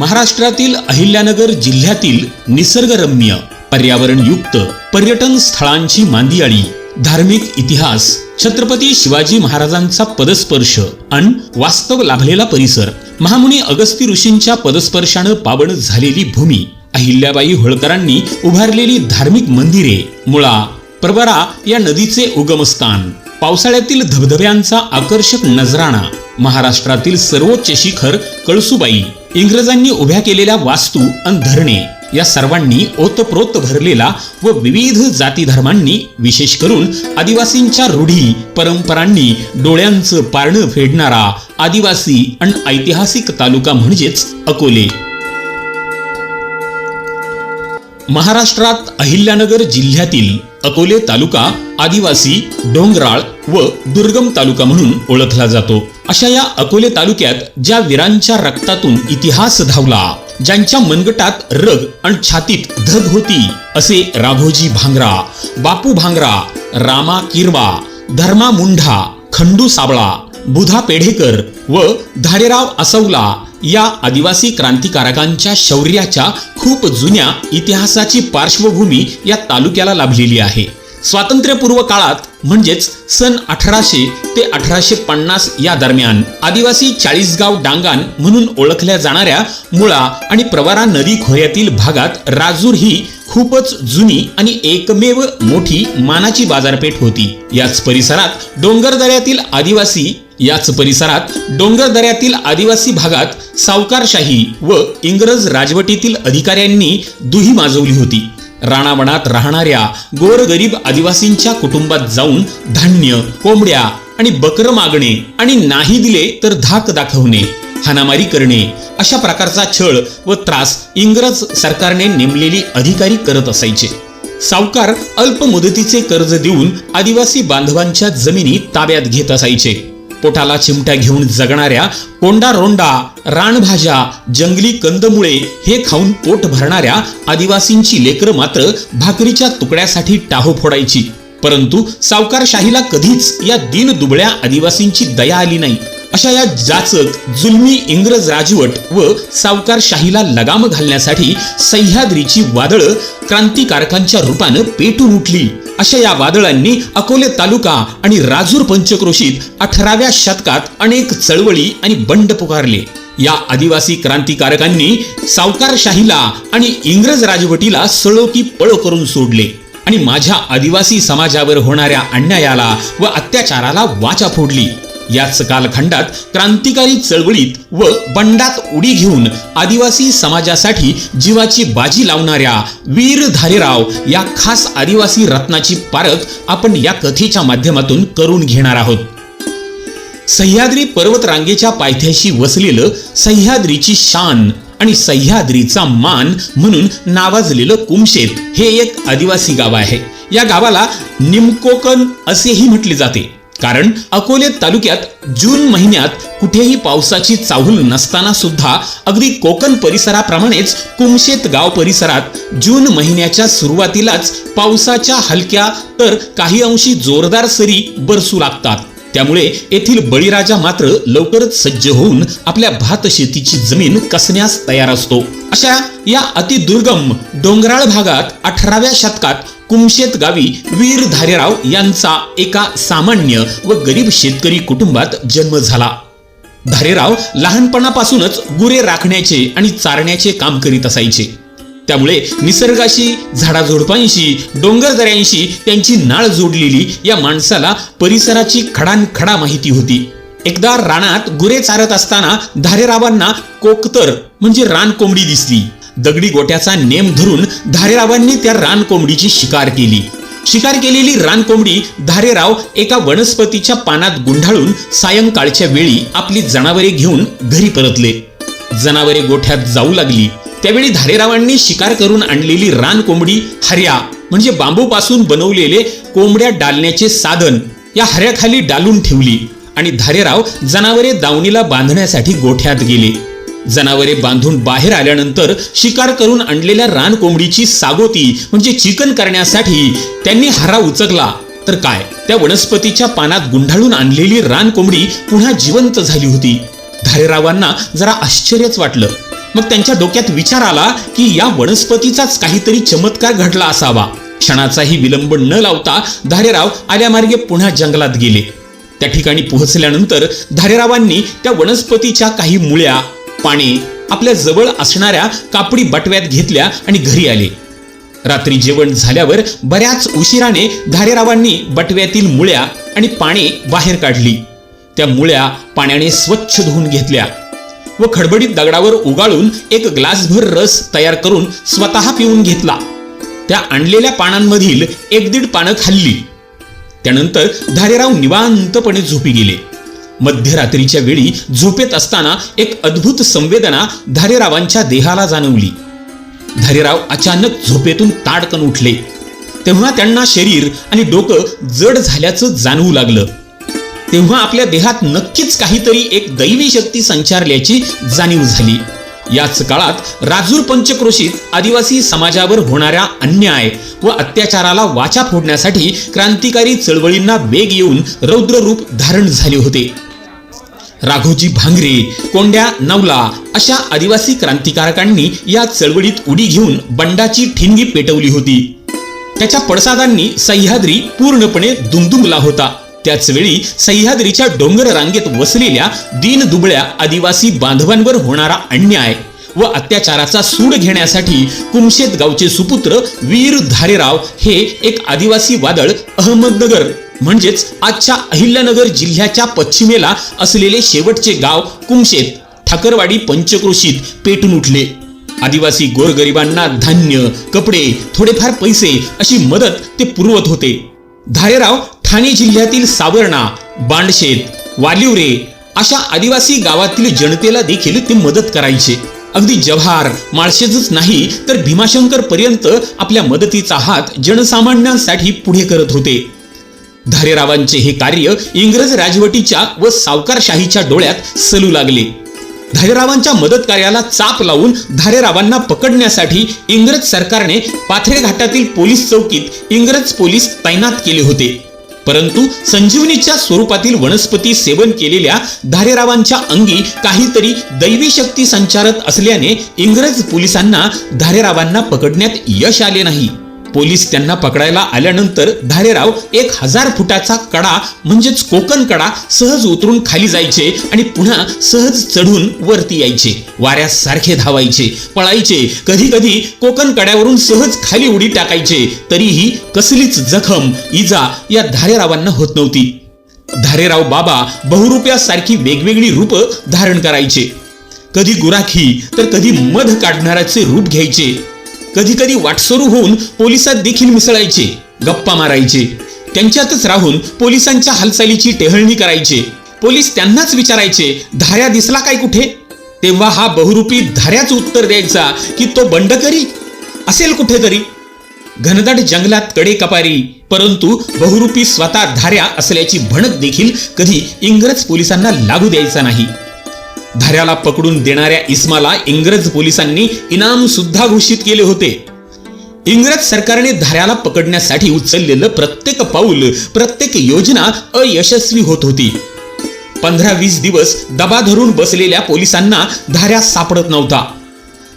महाराष्ट्रातील अहिल्यानगर जिल्ह्यातील निसर्गरम्य पर्यावरणयुक्त पर्यटन स्थळांची मांदियाळी धार्मिक इतिहास छत्रपती शिवाजी महाराजांचा पदस्पर्श अन वास्तव लाभलेला परिसर महामुनी अगस्ती ऋषींच्या पदस्पर्शानं पावन झालेली भूमी अहिल्याबाई होळकरांनी उभारलेली धार्मिक मंदिरे मुळा प्रवरा या नदीचे उगमस्थान पावसाळ्यातील धबधब्यांचा आकर्षक नजराणा महाराष्ट्रातील सर्वोच्च शिखर कळसुबाई. इंग्रजांनी उभ्या केलेल्या वास्तू आणि धरणे या सर्वांनी ओतप्रोत भरलेला व विविध जाती धर्मांनी विशेष करून आदिवासींच्या रूढी परंपरांनी डोळ्यांचं पारणं फेडणारा आदिवासी आणि ऐतिहासिक तालुका म्हणजेच अकोले. महाराष्ट्रात अहिल्यानगर जिल्ह्यातील अकोले तालुका आदिवासी डोंगराळ व दुर्गम तालुका म्हणून ओळखला जातो. अशा या अकोले तालुक्यात ज्या वीरांच्या रक्तातून इतिहास धावला ज्यांच्या मनगटात रग आणि छातीत धग होती असे राघोजी भांगरा बापू भांगरा रामा किरवा धर्मा मुंढा खंडू साबळा बुधा पेढेकर व धारेराव असवला या आदिवासी क्रांतिकारकांच्या शौर्याच्या खूप जुन्या इतिहासाची पार्श्वभूमी या तालुक्याला लाभलेली आहे. स्वातंत्र्यपूर्व काळात म्हणजेच सन अठराशे ते अठराशे पन्नास या दरम्यान आदिवासी चाळीसगाव डांगान म्हणून ओळखल्या जाणाऱ्या मुळा आणि प्रवारा नदी खोऱ्यातील भागात राजूर ही खूपच जुनी आणि एकमेव मोठी मानाची बाजारपेठ होती. याच परिसरात डोंगरदऱ्यातील आदिवासी याच परिसरात डोंगरदऱ्यातील आदिवासी भागात सावकारशाही व इंग्रज राजवटीतील अधिकाऱ्यांनी दुही माजवली होती. राणावणात राहणाऱ्या गोरगरीब आदिवासींच्या कुटुंबात जाऊन धान्य कोंबड्या आणि बकर मागणे आणि नाही दिले तर धाक दाखवणे हानामारी करणे अशा प्रकारचा छळ व त्रास इंग्रज सरकारने नेमलेली अधिकारी करत असायचे. सावकार अल्प मुदतीचे कर्ज देऊन आदिवासी बांधवांच्या जमिनी ताब्यात घेत असायचे. पोटाला चिमट्या घेऊन जगणाऱ्या कोंडा रोंडा रानभाज्या जंगली कंदमुळे हे खाऊन पोट भरणाऱ्या आदिवासींची लेकरं मात्र भाकरीच्या तुकड्यासाठी टाहो फोडायची. परंतु सावकारशाहीला कधीच या दिन दुबळ्या आदिवासींची दया आली नाही. अशा या जाचक जुलमी इंग्रज राजवट व सावकारशाहीला लगाम घालण्यासाठी सह्याद्रीची वादळं क्रांतिकारकांच्या रूपानं पेटून उठली. अशा या वादळांनी अकोले तालुका आणि राजूर पंचक्रोशीत अठराव्या शतकात अनेक चळवळी आणि बंड पुकारले. या आदिवासी क्रांतिकारकांनी सावकारशाहीला आणि इंग्रज राजवटीला सळोकी पळ करून सोडले आणि माझ्या आदिवासी समाजावर होणाऱ्या अन्यायाला व अत्याचाराला वाचा फोडली. याच कालखंडात क्रांतिकारी चळवळीत व बंडात उडी घेऊन आदिवासी समाजासाठी जीवाची बाजी लावणाऱ्या वीर धारेराव या खास आदिवासी रत्नाची पारख आपण या कथेच्या माध्यमातून करून घेणार आहोत. सह्याद्री पर्वतरांगेच्या पायथ्याशी वसलेलं सह्याद्रीची शान आणि सह्याद्रीचा मान म्हणून नावाजलेलं कुमशेत हे एक आदिवासी गाव आहे. या गावाला निमकोकन असेही म्हटले जाते. कारण अकोले तालुक्यात जून महिन्यात कुठेही पावसाची चाहूल नसताना सुद्धा अगदी कोकण परिसराप्रमाणेच कुमशेत गाव परिसरात जून महिन्याच्या सुरुवातीलाच पावसाच्या हलक्या तर काही अंशी जोरदार सरी बरसू लागतात. त्यामुळे येथील बळीराजा मात्र लवकरच सज्ज होऊन आपल्या भात शेतीची जमीन कसण्यास तयार असतो. अशा या अतिदुर्गम डोंगराळ भागात अठराव्या शतकात कुमशेत गावी वीर धारेराव यांचा एका सामान्य व गरीब शेतकरी कुटुंबात जन्म झाला. धारेराव लहानपणापासूनच गुरे राखण्याचे आणि चारण्याचे काम करीत असायचे. त्यामुळे निसर्गाशी झाडाझुडपांशी डोंगरदऱ्यांशी त्यांची नाळ जोडलेली या माणसाला परिसराची खडानखडा माहिती होती. एकदा रानात गुरे चारत असताना धारेरावांना कोकतर म्हणजे रान कोंबडी दिसली. दगडी गोट्याचा नेम धरून धारेरावांनी त्या रान कोंबडीची शिकार केली. शिकार केलेली रान कोंबडी धारेराव एका वनस्पतीच्या पानात गुंढाळून सायंकाळच्या वेळी आपली जनावरे घेऊन घरी परतले. जनावरे गोठ्यात जाऊ लागली. त्यावेळी धारेरावांनी शिकार करून आणलेली रान कोंबडी हर्या म्हणजे बांबूपासून बनवलेले कोंबड्या डालण्याचे साधन या हऱ्याखाली डालून ठेवली. आणि धारेराव जनावरे दावणीला बांधण्यासाठी गोठ्यात गेले. जनावरे बांधून बाहेर आल्यानंतर शिकार करून आणलेल्या रानकोंबडीची सागोती म्हणजे चिकन करण्यासाठी त्यांनी हरा उचकला. तर काय त्या वनस्पतीच्या पानात गुंढाळून आणलेली रानकोंबडी पुन्हा जिवंत झाली होती. धारेरावांना जरा आश्चर्यच वाटलं. मग त्यांच्या डोक्यात विचार आला की या वनस्पतीचाच काहीतरी चमत्कार घडला असावा. क्षणाचाही विलंब न लावता धारेराव आल्यामार्गे पुन्हा जंगलात गेले. त्या ठिकाणी पोहोचल्यानंतर धारेरावांनी त्या वनस्पतीच्या काही मुळ्या पाने आपल्या जवळ असणाऱ्या कापडी बटव्यात घेतल्या आणि घरी आले. रात्री जेवण झाल्यावर बऱ्याच उशिराने धारेरावांनी बटव्यातील मुळ्या आणि पाने बाहेर काढली. त्या मुळ्या पाण्याने स्वच्छ धुवून घेतल्या व खडबडीत दगडावर उगाळून एक ग्लासभर रस तयार करून स्वतः पिऊन घेतला. त्या आणलेल्या पानांमधील एक दीड पानं खाल्ली. त्यानंतर धारेराव निवांतपणे झोपी गेले. मध्यरात्रीच्या वेळी झोपेत असताना एक अद्भुत संवेदना धारेरावांच्या देहाला जाणवली. धारेराव अचानक झोपेतून ताडकन उठले. तेव्हा त्यांना शरीर आणि डोकं जड झाल्याचं जाणवू लागलं. तेव्हा आपल्या देहात नक्कीच काहीतरी एक दैवी शक्ती संचारल्याची जाणीव झाली. याच काळात राजूर पंचक्रोशीत आदिवासी समाजावर होणाऱ्या अन्याय व अत्याचाराला वाचा फोडण्यासाठी क्रांतिकारी चळवळींना वेग येऊन रौद्र रूप धारण झाले होते. राघोजी भांगरे कोंड्या नवला अशा आदिवासी क्रांतिकारकांनी या चळवळीत उडी घेऊन बंडाची ठिणगी पेटवली होती. त्याच्या पडसादांनी सह्याद्री पूर्णपणे दुमदुमला होता. त्याच वेळी सह्याद्रीच्या डोंगर रांगेत वसलेल्या दीन दुबळ्या आदिवासी बांधवांवर होणारा अन्याय व अत्याचाराचा सूड घेण्यासाठी कुमशेत गावचे सुपुत्र वीर धारेराव हे एक आदिवासी वादळ अहमदनगर म्हणजेच आजच्या अहिल्यानगर जिल्ह्याच्या पश्चिमेला असलेले शेवटचे गाव कुमशेत ठाकरवाडी पंचक्रोशीत पेटून उठले. आदिवासी गोरगरिबांना धान्य कपडे थोडेफार पैसे अशी मदत ते पुरवत होते. धारेराव ठाणे जिल्ह्यातील सावरणा बांडशेत वालिवरे अशा आदिवासी गावातील जनतेला देखील ते मदत करायचे. अगदी जव्हार माळशेजच नाही तर भीमाशंकर पर्यंत आपल्या मदतीचा हात जनसामान्यांसाठी पुढे करत होते. धारेरावांचे हे कार्य इंग्रज राजवटीच्या व सावकारशाहीच्या डोळ्यात सलू लागले. धारेरावांच्या मदत कार्याला चाप लावून धारेरावांना पकडण्यासाठी इंग्रज सरकारने पाथरे घाटातील पोलीस चौकीत इंग्रज पोलीस तैनात केले होते. परंतु संजीवनीच्या स्वरूपातील वनस्पती सेवन केलेल्या धारेरावांच्या अंगी काहीतरी दैवी शक्ती संचारत असल्याने इंग्रज पोलिसांना धारेरावांना पकडण्यात यश आले नाही. पोलीस त्यांना पकडायला आल्यानंतर धारेराव एक हजार फुटाचा कडा म्हणजेच कोकण कडा सहज उतरून खाली जायचे आणि पुन्हा सहज चढून वरती यायचे. वाऱ्यासारखे धावायचे पळायचे. कधी कधी कोकण कड्यावरून सहज खाली उडी टाकायचे. तरीही कसलीच जखम इजा या धारेरावांना होत नव्हती. धारेराव बाबा बहुरूप्यासारखी वेगवेगळी रूप धारण करायचे. कधी गुराखी तर कधी मध काढणाऱ्याचे रूप घ्यायचे. कधी कधी वाटसरू होऊन पोलिसात देखील मिसळायचे गप्पा मारायचे. त्यांच्यातच राहून पोलिसांच्या हालचालीची टेहळणी करायचे. पोलीस त्यांनाच विचारायचे धाऱ्या दिसला काय कुठे? तेव्हा हा बहुरूपी धाऱ्याच उत्तर द्यायचा की तो बंडकरी असेल कुठेतरी. घनदाट जंगलात कडे कपारी परंतु बहुरूपी स्वतः धाऱ्या असल्याची भणक देखील कधी इंग्रज पोलिसांना लागू द्यायचा नाही. धाऱ्याला पकडून देणाऱ्या इस्माला इंग्रज पोलिसांनी इनाम सुद्धा घोषित केले होते. इंग्रज सरकारने धाऱ्याला पकडण्यासाठी उचललेलं प्रत्येक पाऊल प्रत्येक योजना अयशस्वी होत होती. पंधरा वीस दिवस दबा धरून बसलेल्या पोलिसांना धाऱ्या सापडत नव्हता.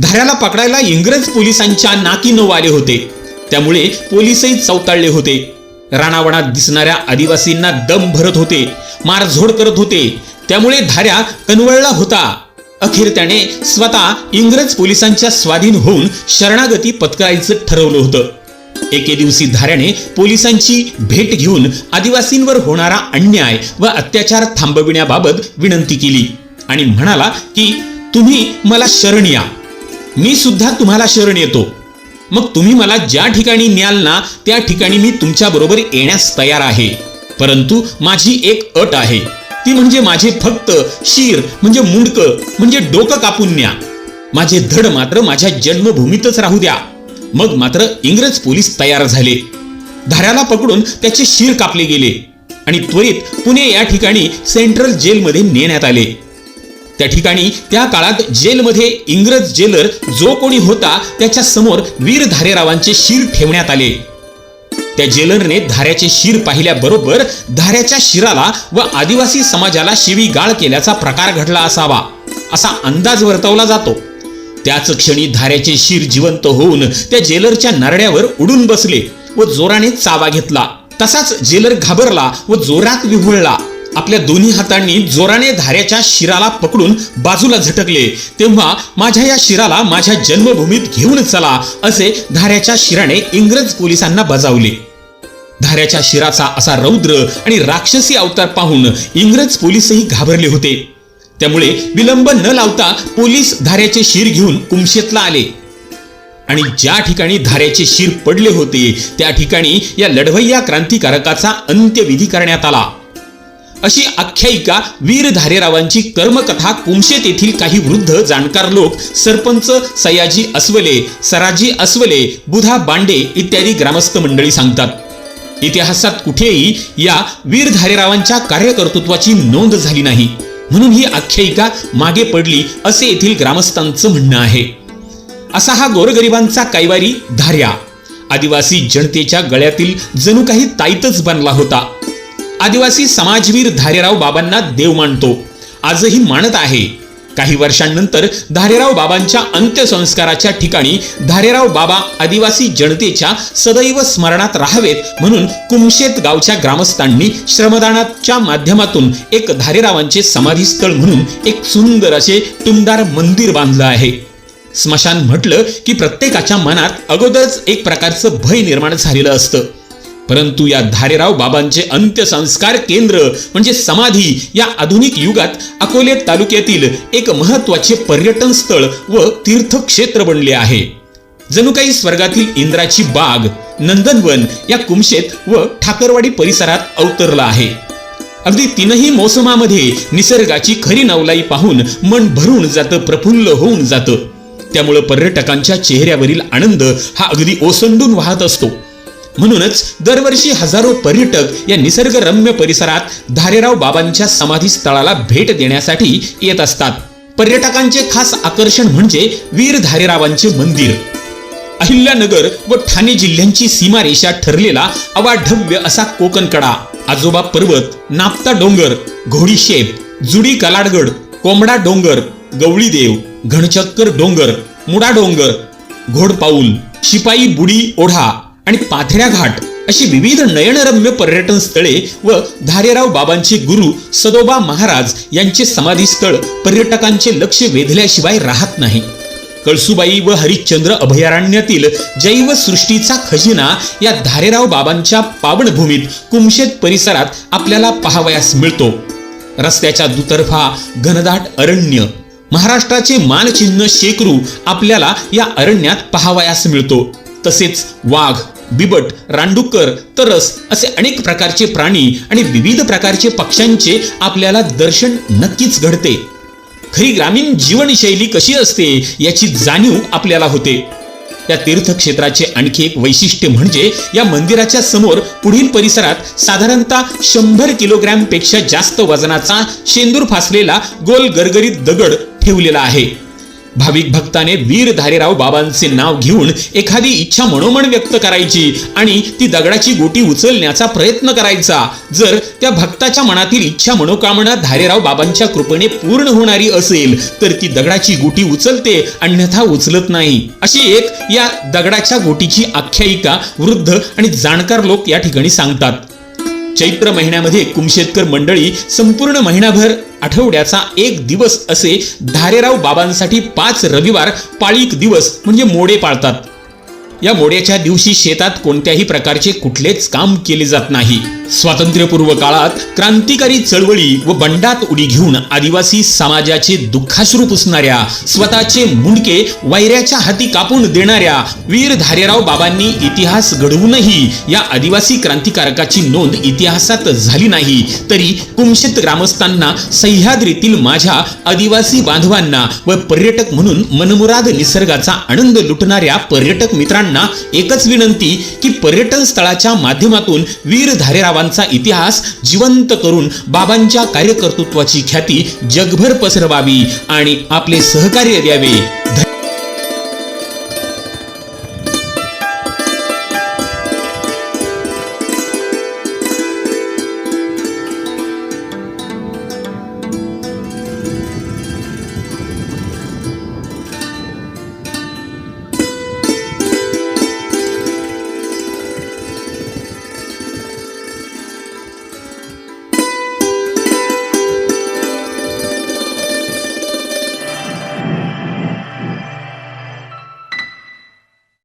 धाऱ्याला पकडायला इंग्रज पोलिसांच्या नाकी नऊ आले होते. त्यामुळे पोलिसही चौताळले होते. राणावणात दिसणाऱ्या आदिवासींना दम भरत होते मारझोड करत होते त्यामुळे धाऱ्या कनवळला होता. अखेर त्याने स्वतः इंग्रज पोलिसांच्या स्वाधीन होऊन शरणागती पत्करायचं ठरवलं होतं. एके दिवशी धाऱ्याने पोलिसांची भेट घेऊन आदिवासींवर होणारा अन्याय व अत्याचार थांबविण्याबाबत विनंती केली आणि म्हणाला की तुम्ही मला शरण या. मी सुद्धा तुम्हाला शरण येतो. मग तुम्ही मला ज्या ठिकाणी न्याल ना त्या ठिकाणी मी तुमच्याबरोबर येण्यास तयार आहे. परंतु माझी एक अट आहे. ती म्हणजे माझे फक्त शीर म्हणजे मुंडक म्हणजे डोकं कापून न्या. माझे धड मात्र माझ्या जन्मभूमीतच राहू द्या. मग मात्र इंग्रज पोलीस तयार झाले. धाऱ्याला पकडून त्याचे शीर कापले गेले आणि त्वरित पुणे या ठिकाणी सेंट्रल जेलमध्ये नेण्यात आले. त्या ठिकाणी त्या काळात जेलमध्ये इंग्रज जेलर जो कोणी होता त्याच्यासमोर वीर धारेरावांचे शीर ठेवण्यात आले. त्या जेलरने धाऱ्याचे शिर पाहिल्याबरोबर धाऱ्याच्या शिराला व आदिवासी समाजाला शिवी गाळ केल्याचा प्रकार घडला असावा असा अंदाज वर्तवला जातो. त्याच क्षणी धाऱ्याचे शिर जिवंत होऊन त्या जेलरच्या नरड्यावर उडून बसले व जोराने चावा घेतला. तसाच जेलर घाबरला व जोरात विव्हळला आपल्या दोन्ही हातांनी जोराने धाऱ्याच्या शिराला पकडून बाजूला झटकले. तेव्हा माझ्या या शिराला माझ्या जन्मभूमीत घेऊन चला असे धाऱ्याच्या शिराने इंग्रज पोलिसांना बजावले. धाऱ्याच्या शिराचा असा रौद्र आणि राक्षसी अवतार पाहून इंग्रज पोलीसही घाबरले होते. त्यामुळे विलंब न लावता पोलीस धाऱ्याचे शिर घेऊन कुमशेतला आले. आणि ज्या ठिकाणी धाऱ्याचे शिर पडले होते त्या ठिकाणी या लढवय्या क्रांतिकारकाचा अंत्यविधी करण्यात आला. अशी आख्यायिका वीर धारेरावांची कर्मकथा कुमशेत येथील काही वृद्ध जाणकार लोक सरपंच सयाजी अस्वले सराजी अस्वले बुधा बांडे इत्यादी ग्रामस्थ मंडळी सांगतात. इतिहासात कुठेही या वीर धारेरावांच्या कार्यकर्तृत्वाची नोंद झाली नाही. म्हणून ही आख्यायिका मागे पडली असे येथील ग्रामस्थांचं म्हणणं आहे. असा हा गोरगरिबांचा कैवारी धार्या. आदिवासी जनतेच्या गळ्यातील जणू काही ताईतच बनला होता. आदिवासी समाजवीर धारेराव बाबांना देव मानतो. आजही मानत आहे. काही वर्षांनंतर धारेराव बाबांच्या अंत्यसंस्काराच्या ठिकाणी धारेराव बाबा आदिवासी जनतेच्या सदैव स्मरणात राहावेत म्हणून कुमशेत गावच्या ग्रामस्थांनी श्रमदानाच्या माध्यमातून एक धारेरावांचे समाधीस्थळ म्हणून एक सुंदर असे टुमदार मंदिर बांधलं आहे. स्मशान म्हटलं की प्रत्येकाच्या मनात अगोदरच एक प्रकारचं भय निर्माण झालेलं असतं. परंतु या धारेराव बाबांचे अंत्यसंस्कार केंद्र म्हणजे समाधी या आधुनिक युगात अकोले तालुक्यातील एक महत्त्वाचे पर्यटन स्थळ व तीर्थक्षेत्र बनले आहे. जणू काही स्वर्गातील इंद्राची बाग नंदनवन या कुमशेत व ठाकरवाडी परिसरात अवतरला आहे. अगदी तीनही मोसमामध्ये निसर्गाची खरी नवलाई पाहून मन भरून जातं प्रफुल्ल होऊन जातं. त्यामुळं पर्यटकांच्या चेहऱ्यावरील आनंद हा अगदी ओसंडून वाहत असतो. म्हणूनच दरवर्षी हजारो पर्यटक या निसर्गरम्य परिसरात धारेराव बाबांच्या समाधी स्थळाला भेट देण्यासाठी येत असतात. पर्यटकांचे खास आकर्षण म्हणजे वीर धारेरावांचे मंदिर. अहिल्यानगर व ठाणे जिल्ह्यांची सीमारेषा ठरलेला अवाढव्य असा कोकणकडा आजोबा पर्वत नापता डोंगर घोडीशेप जुडी कलाडगड कोंबडा डोंगर गवळीदेव घनचक्कर डोंगर मुडा डोंगर घोडपाऊल शिपाई बुडी ओढा आणि पाथऱ्या घाट अशी विविध नयनरम्य पर्यटन स्थळे व धारेराव बाबांचे गुरु सदोबा महाराज यांचे समाधी स्थळ पर्यटकांचे लक्ष वेधल्याशिवाय राहत नाही. कळसुबाई व हरिश्चंद्र अभयारण्यातील जैवसृष्टीचा खजिना या धारेराव बाबांच्या पावनभूमीत कुमशेत परिसरात आपल्याला पाहावयास मिळतो. रस्त्याच्या दुतर्फा घनदाट अरण्य महाराष्ट्राचे मानचिन्ह शेकरू आपल्याला या अरण्यात पाहावयास मिळतो. तसेच वाघ बिबट रानडुक्कर तरस असे अनेक प्रकारचे प्राणी आणि विविध प्रकारचे पक्ष्यांचे आपल्याला दर्शन नक्कीच घडते. खरी ग्रामीण जीवनशैली कशी असते याची जाणीव आपल्याला होते. या तीर्थक्षेत्राचे आणखी एक वैशिष्ट्य म्हणजे या मंदिराच्या समोर पुढील परिसरात साधारणतः शंभर किलोग्रॅमपेक्षा जास्त वजनाचा शेंदूर फासलेला गोल गरगरीत दगड ठेवलेला आहे. भाविक भक्ताने वीर धारेराव बाबांचे नाव घेऊन एखादी इच्छा मनोमन व्यक्त करायची आणि ती दगडाची गोटी उचलण्याचा प्रयत्न करायचा. जर त्या भक्ताच्या मनातील इच्छा मनोकामना धारेराव बाबांच्या कृपेने पूर्ण होणारी असेल तर ती दगडाची गोटी उचलते अन्यथा उचलत नाही. अशी एक या दगडाच्या गोटीची आख्यायिका वृद्ध आणि जाणकार लोक या ठिकाणी सांगतात. चैत्र महिन्यामध्ये कुमशेतकर मंडळी संपूर्ण महिनाभर आठवड्याचा एक दिवस असे धारेराव बाबांसाठी पाच रविवार पाळीक दिवस म्हणजे मोडे पाळतात. या मोड्याच्या दिवशी शेतात कोणत्याही प्रकारचे कुठलेच काम केले जात नाही. स्वातंत्र्यपूर्व काळात क्रांतिकारी चळवळी व बंडात उडी घेऊन आदिवासी समाजाचे दुःखाश्रू पुसणाऱ्या स्वतःचे मुंडके वैऱ्याच्या हाती कापून देणाऱ्या वीर धारेराव बाबांनी इतिहास घडवूनही या आदिवासी क्रांतिकारकाची नोंद इतिहासात झाली नाही. तरी कुमशेत ग्रामस्थांना सह्याद्रीतील माझ्या आदिवासी बांधवांना व पर्यटक म्हणून मनमुराद निसर्गाचा आनंद लुटणाऱ्या पर्यटक मित्रांना एकच विनंती की पर्यटन स्थळाच्या माध्यमातून वीर धारेरावांचा इतिहास जिवंत करून बाबांच्या कार्यकर्तृत्वाची ख्याती जगभर पसरवावी आणि आपले सहकार्य द्यावे.